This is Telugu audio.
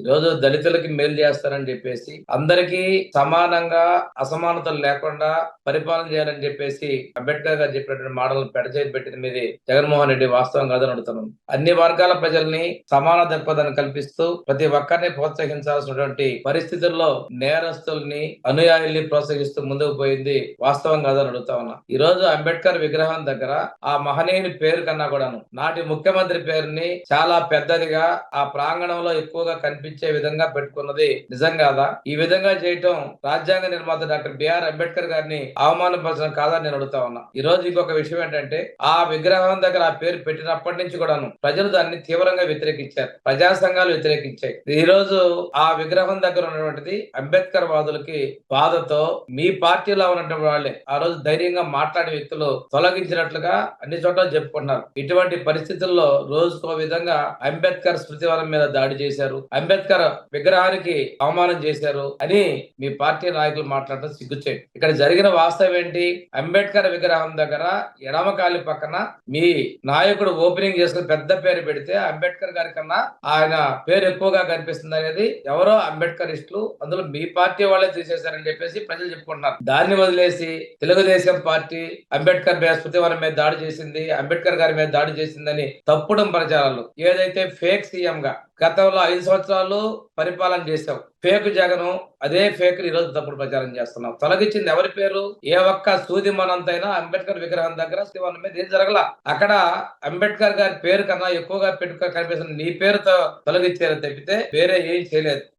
ఈరోజు దళితులకి మేలు చేస్తారని చెప్పేసి అందరికీ సమానంగా అసమానతలు లేకుండా పరిపాలన చేయాలని చెప్పేసి అంబేద్కర్ గారు చెప్పినటువంటి మాటలు పెడచేసి పెట్టిన మీద జగన్మోహన్ రెడ్డి వాస్తవం కాదని అడుగుతున్నాం. అన్ని వర్గాల ప్రజల్ని సమాన దృక్పథాన్ని కల్పిస్తూ ప్రతి ఒక్కరిని ప్రోత్సహించాల్సినటువంటి పరిస్థితుల్లో నేరస్తుల్ని అనుయాయుల్ని ప్రోత్సహిస్తూ ముందుకు పోయింది వాస్తవం కాదని అడుగుతా ఉన్నా. ఈ రోజు అంబేద్కర్ విగ్రహం దగ్గర ఆ మహనీయుని పేరు కన్నా కూడాను నాటి ముఖ్యమంత్రి పేరుని చాలా పెద్దదిగా ఆ ప్రాంగణంలో ఎక్కువగా కనిపించే విధంగా పెట్టుకున్నది నిజం కాదా ఈ విధంగా చేయటం రాజ్యాంగ నిర్మాత డాక్టర్ బిఆర్ అంబేద్కర్ గారిని అవమానపరచడం కాదని నేను అడుగుతా ఉన్నా. ఈ రోజు ఇంకొక విషయం ఏంటంటే ఆ విగ్రహం దగ్గర ఆ పేరు పెట్టినప్పటి నుంచి కూడాను ప్రజలు దాన్ని తీవ్రంగా వ్యతిరేకించారు. ప్రజా సంఘాలు వ్యతిరేకించాయి. ఈ రోజు ఆ విగ్రహం దగ్గర ఉన్నటువంటిది అంబేద్కర్ వాదులకి బాధతో మీ పార్టీలో ఉన్నటువంటి వాళ్ళే ఆ రోజు ధైర్యంగా మాట్లాడే వ్యక్తులు తొలగించినట్లుగా అన్ని చోట్ల చెప్పుకుంటున్నారు. ఇటువంటి పరిస్థితుల్లో రోజుకో విధంగా అంబేద్కర్ స్మృతివనం మీద దాడి చేశారు. అంబేద్కర్ అంబేద్కర్ విగ్రహానికి అవమానం చేశారు అని మీ పార్టీ నాయకులు మాట్లాడటం సిగ్గుచేటు. ఇక్కడ జరిగిన వాస్తవం ఏంటి? అంబేద్కర్ విగ్రహం దగ్గర ఎడమకాలి పక్కన మీ నాయకుడు ఓపెనింగ్ చేసుకుని పెద్ద పేరు పెడితే అంబేద్కర్ గారి కన్నా ఆయన పేరు ఎక్కువగా కనిపిస్తుంది అనేది ఎవరో అంబేద్కర్ ఇస్టులు అందులో మీ పార్టీ వాళ్ళే తీసేశారని చెప్పేసి ప్రజలు చెప్పుకుంటున్నారు. దాన్ని వదిలేసి తెలుగుదేశం పార్టీ అంబేద్కర్ మీద మీద దాడి చేసింది అంబేద్కర్ గారి మీద దాడి చేసిందని తప్పుడు ప్రచారాలు. ఏదైతే ఫేక్ సీఎం గా గతంలో ఐదు సంవత్సరాలు పరిపాలన చేశావు ఫేక్ జగను అదే ఫేక్ ఈ రోజు తప్పుడు ప్రచారం చేస్తున్నావు తొలగించింది ఎవరి పేరు? ఏ ఒక్క సూది మనంతైనా అంబేద్కర్ విగ్రహం దగ్గర శివన్ మీద ఏం జరగల? అక్కడ అంబేద్కర్ గారి పేరు కన్నా ఎక్కువగా పెట్టుకో కనిపిస్తున్న నీ పేరుతో తొలగించారు తప్పితే వేరే ఏం చేయలేదు.